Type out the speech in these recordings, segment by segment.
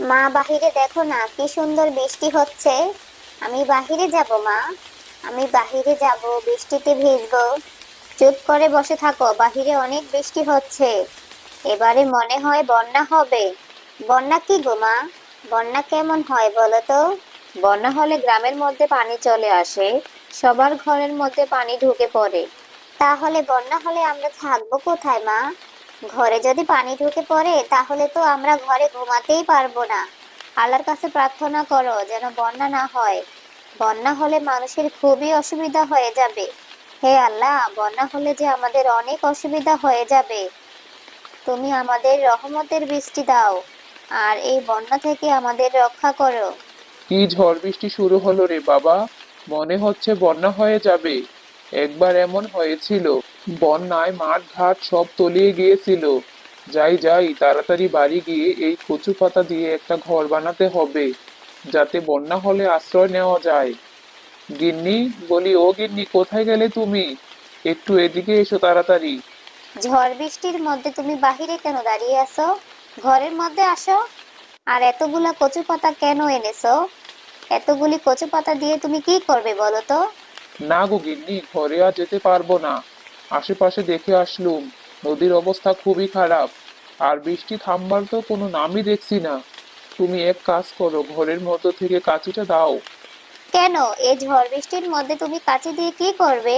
মা বাহিরে দেখো না, কি সুন্দর বৃষ্টি হচ্ছে। আমি বাহিরে যাব, মা। আমি বাহিরে যাব, বৃষ্টিতে ভিজবো। চুপ করে বসে থাকো, বাহিরে অনেক বৃষ্টি হচ্ছে। এবারে মনে হয় বন্যা হবে। বন্যা কি গো, মা? বন্যা কেমন হয় বলো তো? বন্যা হলে গ্রামের মধ্যে পানি চলে আসে, সবার ঘরের মধ্যে পানি ঢুকে পড়ে। তাহলে বন্যা হলে আমরা থাকব কোথায়, মা? ঘরে যদি পানি ঢুকে পড়ে, তাহলে তো আমরা ঘরে ঘুমাতেই পারব না। আল্লাহর কাছে প্রার্থনা করো যেন বন্যা না হয়। বন্যা হলে মানুষের খুবই অসুবিধা হয়ে যাবে। হে আল্লাহ, বন্যা হলে যে আমাদের অনেক অসুবিধা হয়ে যাবে। তুমি আমাদের রহমতের বৃষ্টি দাও, আর এই বন্যা থেকে আমাদের রক্ষা করো। কি ঝড় বৃষ্টি শুরু হলো রে বাবা? মনে হচ্ছে বন্যা হয়ে যাবে। একবার এমন হয়েছিল। বন্যায় মাঠ ঘাট সব তলিয়ে গিয়েছিল। যাই যাই তাড়াতাড়ি বাড়ি গিয়ে এই কচু পাতা দিয়ে একটা ঘর বানাতে হবে যাতে বন্যা হলে আশ্রয় নেওয়া যায়। গিন্নি বলি ও গিন্নি কোথায় গেলে তুমি? একটু এদিকে এসো তাড়াতাড়ি। ঝড় বৃষ্টির মধ্যে তুমি বাহিরে কেন দাঁড়িয়ে আছো? ঘরের মধ্যে আসো। আর এতগুলা কচু পাতা কেন এনেছো? এতগুলি কচু পাতা দিয়ে তুমি কি করবে বলো তো? না গো গিন্নি ঘরে আর যেতে পারব না। আশেপাশে দেখে আসলুম। নদীর অবস্থা খুবই খারাপ। আর বৃষ্টি থামবার তো কোনো নামই দেখছি না। তুমি এক কাজ করো ঘরের মধ্য থেকে কাঁচিটা দাও। কেন? এই ঝড় বৃষ্টির মধ্যে তুমি কাছে দিয়ে কি করবে?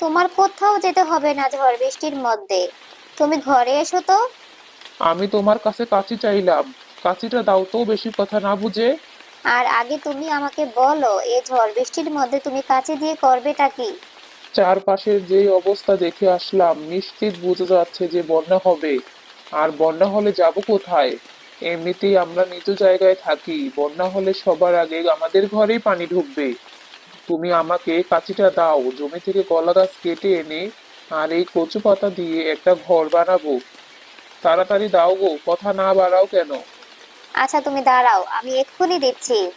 তোমার কোথাও যেতে হবে না ঝড় বৃষ্টির মধ্যে। তুমি ঘরে এসো তো। আমি তোমার কাছে কাঁচি চাইলাম। কাঁচিটা দাও তো বেশি কথা না বুঝে। আর আগে তুমি আমাকে বলো এই ঝড় বৃষ্টির মধ্যে তুমি কাছে দিয়ে করবেটা কি? চারপাশের যে অবস্থা দেখে আসলাম, নিশ্চিত বোঝা যাচ্ছে যে বন্যা হবে। আর বন্যা হলে যাব কোথায়? এমনিতেই আমরা নিচু জায়গায় থাকি, বন্যা হলে সবার আগে আমাদের ঘরেই পানি ঢুকবে। তুমি আমাকে কাঁচিটা দাও, জমি থেকে কলা গাছ কেটে এনে আর এই কচু পাতা দিয়ে একটা ঘর বানাবো। তাড়াতাড়ি দাও গো, কথা না বাড়াও কেন? আচ্ছা তুমি দাঁড়াও, আমি এক্ষুনি দিচ্ছি।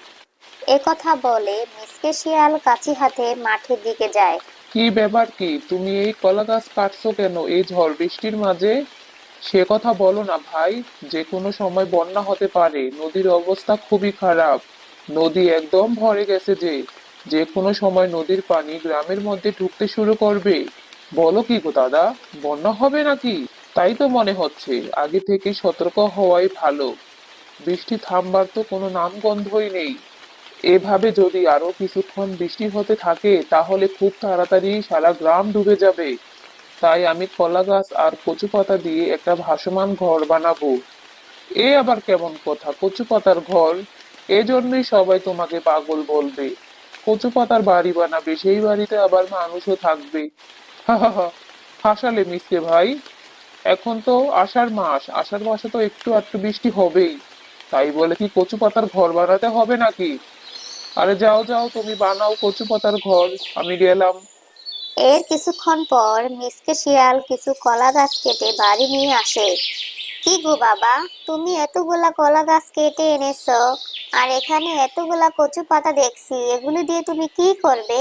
এ কথা বলে মিসকে শিয়াল কাছি হাতে মাঠের দিকে যায়। কি ব্যাপার কি? তুমি এই কলা গাছ কাটছো কেন? এই ঝড় বৃষ্টির মাঝে? সে কথা বলো না ভাই, যে কোনো সময় বন্যা হতে পারে। নদীর অবস্থা খুবই খারাপ। নদী একদম ভরে গেছে যে। যে কোনো সময় নদীর পানি গ্রামের মধ্যে ঢুকতে শুরু করবে। বলো কি গো দাদা, বন্যা হবে নাকি? তাই তো মনে হচ্ছে, আগে থেকে সতর্ক হওয়াই ভালো। বৃষ্টি থামবার তো কোনো নামগন্ধই নেই। এভাবে যদি আরও কিছুক্ষণ বৃষ্টি হতে থাকে, তাহলে খুব তাড়াতাড়ি সারা গ্রাম ডুবে যাবে। তাই আমি কলা গাছ আর কচু পাতা দিয়ে একটা ভাসমান ঘর বানাবো। এ আবার কেমন কথা, কচু পাতার ঘর? এজন্যই সবাই তোমাকে পাগল বলবে। কচু পাতার বাড়ি বানাবে, সেই বাড়িতে আবার মানুষও থাকবে। হাসালে মিসকে ভাই। এখন তো আষাঢ় মাস, আষাঢ় মাসে তো একটু একটু বৃষ্টি হবেই। তাই বলে কি কচু পাতার ঘর বানাতে হবে নাকি? আরে যাও যাও তুমি বানাও কচু পাতার ঘর। আমি গেলাম। এর কিছুক্ষণ পর মিসকে শিয়াল কিছু কলা গাছ কেটে বাড়ি নিয়ে আসে। কি গো বাবা তুমি এতগুলা কলা গাছ কেটে এনেছো আর এখানে এতগুলা কচু পাতা দেখছি এগুলো দিয়ে তুমি কি করবে?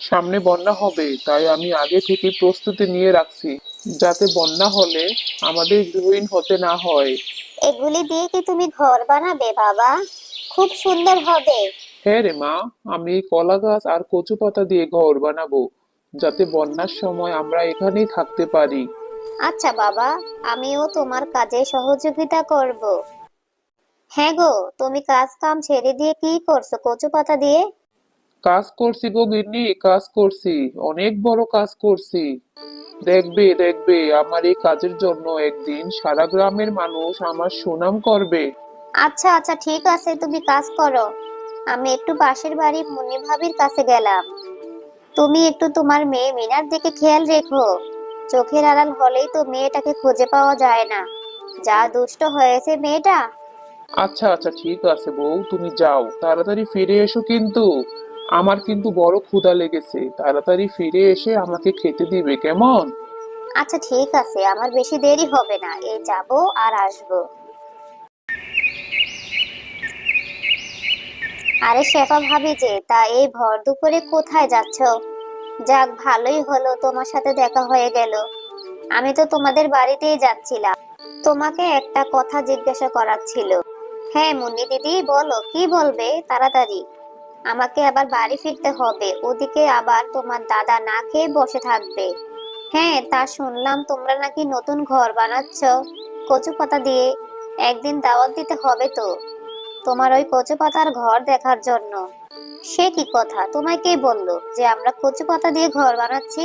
সামনে বন্যা হবে তাই আমি আগে থেকে প্রস্তুতি নিয়ে রাখছি। যাতে বন্যা হলে আমাদের গৃহহীন হতে না হয়। এগুলি দিয়ে কি তুমি ঘর বানাবে বাবা? খুব সুন্দর হবে। হ্যাঁ রে মা আমি এই কলা গাছ আর কচু পাতা দিয়ে ঘর বানাবো যাতে বন্যার সময় আমরা এখানেই থাকতে পারি। আচ্ছা বাবা আমিও তোমার কাজে সহযোগিতা করব। হ্যাঁ গো তুমি কাজ কাম ছেড়ে দিয়ে কি করছ কচু পাতা দিয়ে? কাজ করছি গো গিন্নি কাজ করছি অনেক বড় কাজ করছি। দেখবে দেখবে আমার এই কাজের জন্য একদিন সারা গ্রামের মানুষ আমার সুনাম করবে। আচ্ছা আচ্ছা ঠিক আছে তুমি কাজ করো। আমি একটু পাশের বাড়ি মুন্নি ভাবির কাছে গেলাম। তুমি একটু তোমার মেয়ে মিনার দিকে খেয়াল রেখো। চোখের আড়াল হলেই তো মেয়েটাকে খুঁজে পাওয়া যায় না। যা দুষ্ট হয়েছে মেয়েটা। আচ্ছা আচ্ছা ঠিক আছে বউ তুমি যাও। তাড়াতাড়ি ফিরে এসো কিন্তু। আমার কিন্তু বড় ক্ষুধা লেগেছে। তাড়াতাড়ি ফিরে এসে আমাকে খেতে দিবে কেমন? আচ্ছা ঠিক আছে। আমার বেশি দেরি হবে না। এই যাব আর আসব। আরে শেফা ভাবি যে, তা এই ভর দুপুরে কোথায় যাচ্ছ? যাক, ভালোই হলো, তোমার সাথে দেখা হয়ে গেল। আমি তো তোমাদের বাড়িতেই যাচ্ছিলাম। তোমাকে একটা কথা জিজ্ঞাসা করার ছিল। হ্যাঁ মুন্নি দিদি, বলো, কি বলবে? তাড়াতাড়ি। আমাকে আবার বাড়ি ফিরতে হবে, ওদিকে আবার তোমার দাদা না খেয়ে বসে থাকবে। হ্যাঁ তা শুনলাম তোমরা নাকি নতুন ঘর বানাচ্ছ। কচু পাতা দিয়ে একদিন দাওয়াত দিতে হবে তো। তোমার ওই কচু পাতার ঘর দেখার জন্য। সে কি কথা? তোমায় কে বলল যে আমরা কচু পাতা দিয়ে ঘর বানাচ্ছি?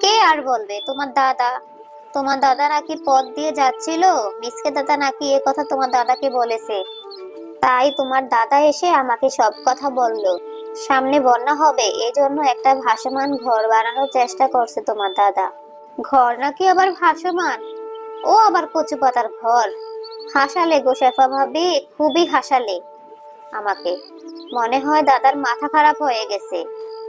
কে আর বলবে? তোমার দাদা। তোমার দাদা নাকি পথ দিয়ে যাচ্ছিল? মিসকে দাদা নাকি এ কথা তোমার দাদাকে বলেছে? তাই তোমার দাদা এসে আমাকে সব কথা বলল। সামনে বন্যা হবে, এজন্য একটা ভাসমান ঘর বানানোর চেষ্টা করছে তোমার দাদা। ঘর নাকি আবার ভাসমান? ও আবার কচু পাতার ঘর। হাসালে গো ভাবি, খুবই হাসালে। আমাকে। মনে হয় দাদার মাথা খারাপ হয়ে গেছে।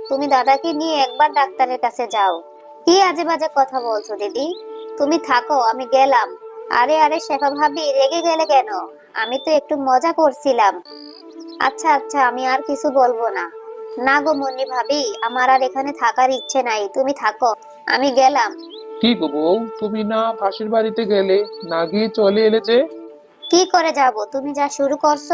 তুমি দাদাকে নিয়ে একবার ডাক্তারের কাছে যাও। কি আজে বাজে কথা বলছো, দিদি? তুমি থাকো, আমি গেলাম। আরে আরে, শেফা ভাবি, রেগে গেলে কেন? আমি তো একটু মজা করছিলাম। আচ্ছা আচ্ছা আমি আর কিছু বলব না। না গো মন্নি ভাবি, আমার আর এখানে থাকার ইচ্ছে নাই, তুমি থাকো, আমি গেলাম। কি গো বউ, তুমি না ভাসির বাড়িতে গেলে, না গিয়ে চলে এলে যে? কি করে যাব? তুমি যা শুরু করছ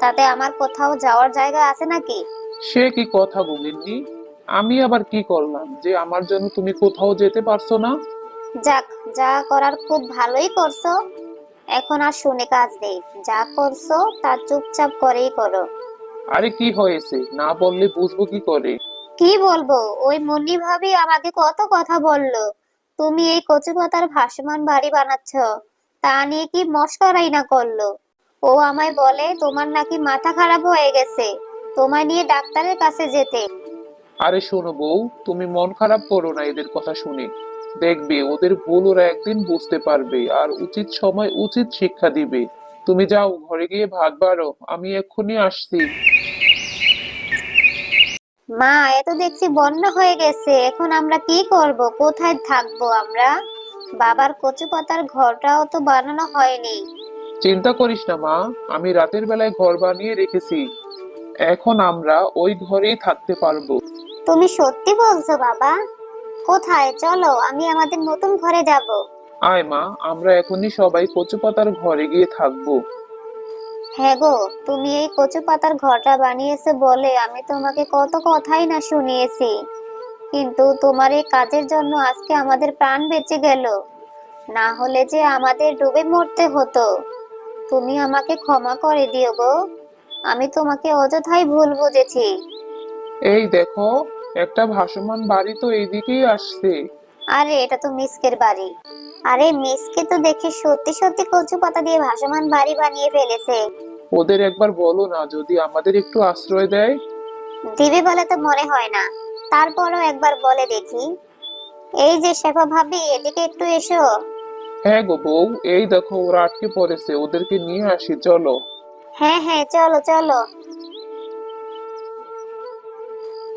তাতে আমার কোথাও যাওয়ার জায়গা আছে নাকি? সে কি কথা বলিনি আমি আবার কি করলাম যে আমার জন্য তুমি কোথাও যেতে পারছ না? যাক যা করার খুব ভালোই করছ। এখন আর শুনে কাজ নেই। যা করছ তা চুপচাপ করেই করো। আরে কি হয়েছে? না বললে বুঝব কি করে? কি বলব? ওই মুন্নি ভাবি আমাকে কত কথা বলল। তুমি এই কচু পাতার ভাসমান বাড়ি বানাচ্ছ। তা নিয়ে কি মস্করাই না করল? ও আমায় বলে তোমার নাকি মাথা খারাপ হয়ে গেছে। তোমায় নিয়ে ডাক্তারের কাছে যেতে। আরে শোনো বউ তুমি মন খারাপ করো না এদের কথা শুনে। দেখবে ওদের ভুল ওরা একদিন বুঝতে পারবে আর উচিত সময় উচিত শিক্ষা দিবে। তুমি যাও ঘরে গিয়ে ভাত বাড়ো আমি এক্ষুনি আসছি। মা এত দেখছি বন্যা হয়ে গেছে। এখন আমরা কি করব? কোথায় থাকব আমরা? বাবার কচু পাতার ঘরটাও তো বানানো হয়নি। চিন্তা করিস না মা। আমি রাতের বেলায় ঘর বানিয়ে রেখেছি। এখন আমরা ওই ঘরেই থাকতে পারব। তুমি সত্যি বলছো বাবা? কোথায়? চলো আমি আমাদের নতুন ঘরে যাব। আয় মা আমরা এখনই সবাই কচু পাতার ঘরে গিয়ে থাকব। হ্যাঁ গো তুমি এই কচু পাতার ঘরটা বানিয়েছো বলে আমি তোমাকে কত কথাই না শুনিয়েছি। কিন্তু তোমার এই কাজের জন্য আজকে আমাদের প্রাণ বেঁচে গেল। না হলে যে আমাদের ডুবে মরতে হতো। তুমি আমাকে ক্ষমা করে দিও গো। আমি তোমাকে অযথাই ভুল বুঝেছি। এই দেখো একটা ভাসমান বাড়ি তো এইদিকেই আসছে। আরে এটা তো মিসকের বাড়ি। আরে মিসকে তো দেখে সত্যি সত্যি কচু পাতা দিয়ে ভাসমান বাড়ি বানিয়ে ফেলেছে। ওদের একবার বলো না যদি আমাদের একটু আশ্রয় দেয়। দিবে বলে তো মনে হয় না। তারপরও একবার বলে দেখি। এই যে শেফা ভাবি এদিকে একটু এসো। হ্যাঁ গো বউ এই দেখো ওরা আটকে পড়েছে ওদেরকে নিয়ে আসি চলো। হ্যাঁ হ্যাঁ চলো চলো।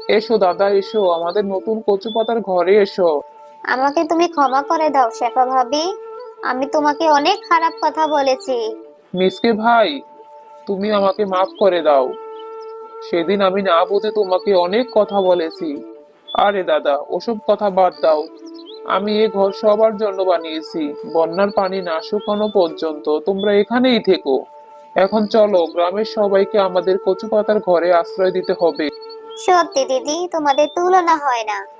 এসো দাদা এসো আমাদের নতুন কচু পাতার ঘরে এসো। আমাকে তুমি ক্ষমা করে দাও শেফা ভাবি। আমি তোমাকে অনেক খারাপ কথা বলেছি। মিসকে ভাই তুমি আমাকে মাফ করে দাও। সেদিন আমি না বুঝে তোমাকে অনেক কথা বলেছি। আরে দাদা, ওসব কথা বাদ দাও। আমি এ ঘর সবার জন্য বানিয়েছি। বন্যার পানি না শুকানো পর্যন্ত তোমরা এখানেই থেকো। এখন চলো, গ্রামের সবাইকে আমাদের কচু পাতার ঘরে আশ্রয় দিতে হবে। সত্যি দিদি, তোমাদের তুলনা হয় না।